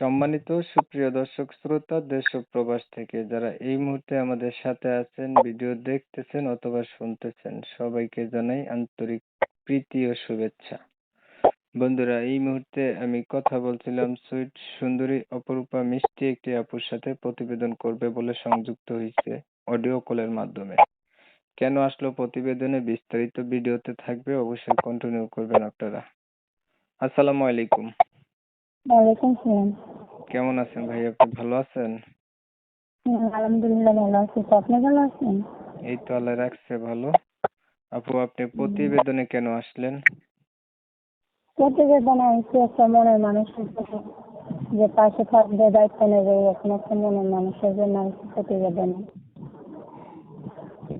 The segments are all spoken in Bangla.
সম্মানিত সুপ্রিয় দর্শক, শ্রোতা, দেশ ও প্রবাস থেকে যারা এই মুহূর্তে আমাদের সাথে আছেন, ভিডিও দেখতেছেন অথবা শুনতেছেন, সবাইকে জানাই আন্তরিক প্রীতি ও শুভেচ্ছা। বন্ধুরা, এই মুহূর্তে আমি কথা বলছিলাম সুইট সুন্দরী অপরূপা মিষ্টি একটি আপুর সাথে প্রতিবেদন করবে বলে সংযুক্ত হয়েছে অডিও কলের মাধ্যমে। কেন আসলো প্রতিবেদনে? বিস্তারিত ভিডিওতে থাকবে, অবশ্যই কন্টিনিউ করবেন আপনারা। আসসালামু আলাইকুম। ওয়ালাইকুম সালাম। কেমন আছেন ভাই আপনি ভালো আছেন? আলহামদুলিল্লাহ ভালো আছি। তো আপনি ভালো আছেন? এই তো আল্লাহ রাখছে ভালো। আপু আপনি প্রতিবেদনে কেন আসলেন? প্রতিবেদন আনছি একটা মনের মানুষের জন্য যে পাশে থাকবে দায়িত্ব নেবে এরকম একটা মনের মানুষের জন্য আনছি প্রতিবেদনে।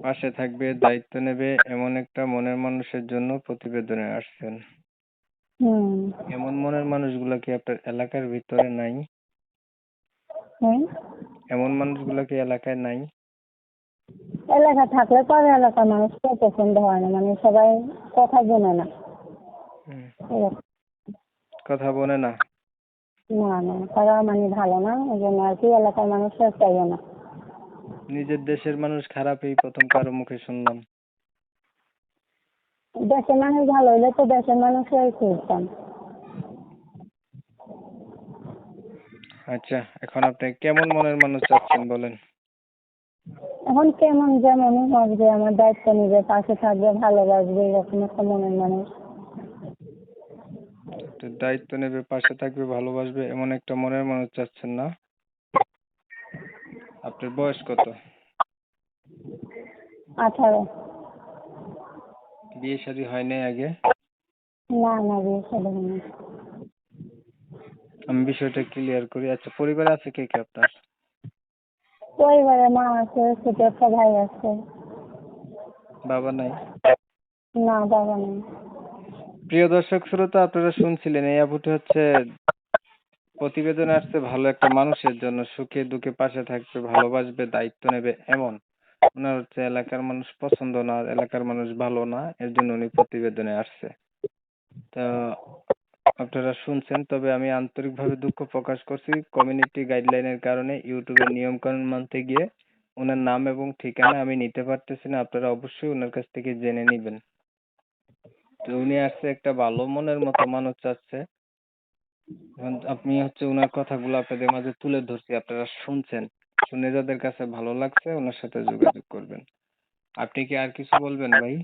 পাশে থাকবে দায়িত্ব নেবে এমন একটা মনের মানুষের জন্য প্রতিবেদনে আসছেন। হুম। এমন মনের মানুষগুলা কি আপনার এলাকার ভিতরে নাই? এমন মানুষগুলা কি এলাকায় নাই? এলাকা থাকলে পরে এলাকার মানুষ কেউ পছন্দ হয় না মানে সবাই কথা বোনে না। কথা বলে না? না না তারা মানে ভালো না ওই জন্য আর কি এলাকার মানুষরা চাইও না। নিজের দেশের মানুষ খারাপ এই প্রথম কারও মুখে শুনলাম। দেশের মানুষ ভালো হইলে তো দেশের মানুষরাই খুঁজতাম আচ্ছা এখন আপনি কেমন মনের মানুষ চাচ্ছেন বলেন? এখন কেমন যেমনই হোক যে আমার দায়িত্ব নিবে পাশে থাকবে ভালোবাসবে এরকম একটা মনের মানুষ। দায়িত্ব নেবে পাশে থাকবে ভালোবাসবে এমন একটা মনের মানুষ চাচ্ছেন না? আপনার বয়স কত? আঠারো। বিয়ে শাদী হয় নাই আগে? না না বিয়ে সাথে হয়নি আমি বিষয়টা ক্লিয়ার করি। আচ্ছা পরিবারে আছে কে কে আপনার? পরিবারে মা আছে ছোট একটা ভাই আছে। বাবা নাই? না বাবা নেই। প্রিয় দর্শক শ্রোতা আপনারা শুনছিলেন এই আপুটি হচ্ছে প্রতিবেদনে আসছে ভালো একটা মানুষের জন্য সুখে দুঃখে পাশে থাকবে ভালোবাসবে দায়িত্ব নেবে এমন। ওনার হচ্ছে এলাকার মানুষ পছন্দ না এলাকার মানুষ ভালো না এর জন্য উনি প্রতিবেদনে আসছে। তো আপনারা শুনছেন, তবে আমি আন্তরিকভাবে দুঃখ প্রকাশ করছি কমিউনিটি গাইডলাইনের কারণে ইউটিউবের নিয়ম কানুন মানতে গিয়ে। ওনার নাম এবং ঠিকানা আমি নিতে পারতেছি না, আপনারা অবশ্যই ওনার কাছ থেকে জেনে নিবেন। তো উনি আসছে একটা ভালো মনের মতো মানুষ চাচ্ছে আপনি হচ্ছে ওনার কথাগুলো আপনাদের মাঝে তুলে ধরছি, আপনারা শুনছেন। শুনে যাদের কাছে ভালো লাগছে, ওনার সাথে যোগাযোগ করবেন। আপনি কি আর কিছু বলবেন ভাই?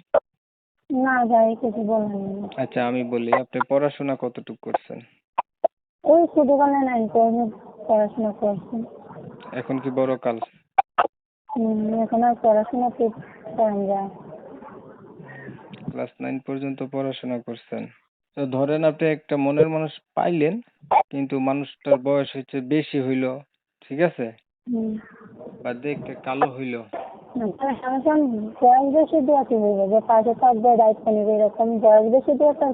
না ভাই কিছু বলার নেই। আচ্ছা আমি বলি আপনি পড়াশোনা কতটুকু করছেন? ওই ছোটবেলায় নাইন পর্যন্ত পড়াশোনা করছি। এখন কি বড় কাল? এখন আর পড়াশোনা ঠিক করা যায় ক্লাস নাইন পর্যন্ত পড়াশোনা করছেন। তো ধরেন আপনি একটা মনের মানুষ পাইলেন কিন্তু মানুষটার বয়স হচ্ছে বেশি হইল ঠিক আছে? হুম। বা দেখতে কালো হইল। এখন বয়স বেশি দিয়ে কি হইবে যে পাশে থাকবে দায়িত্ব নেবে এরকম বয়স বেশি দিয়ে তো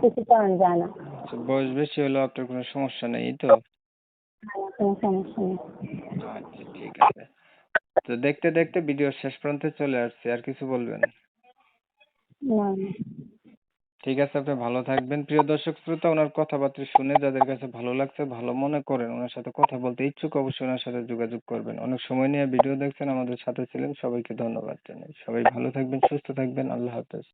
কিছু করা যায় না আচ্ছা, বয়স বেশি হলেও আপনার কোনো সমস্যা নেই তো? কোনো সমস্যা নেই। আচ্ছা ঠিক আছে। তো দেখতে দেখতে ভিডিও শেষ প্রান্তে চলে আসছি আর কিছু বলবেন? না। ঠিক আছে, আপনি ভালো থাকবেন। প্রিয় দর্শক, শ্রোতা, ওনার কথাবার্তা শুনে যাদের কাছে ভালো লাগছে, ভালো মনে করেন, ওনার সাথে কথা বলতে ইচ্ছুক, অবশ্যই ওনার সাথে যোগাযোগ করবেন। অনেক সময় নিয়ে ভিডিও দেখছেন, আমাদের সাথে ছিলেন, সবাইকে ধন্যবাদ জানাই। সবাই ভালো থাকবেন, সুস্থ থাকবেন, আল্লাহ হাফেজ।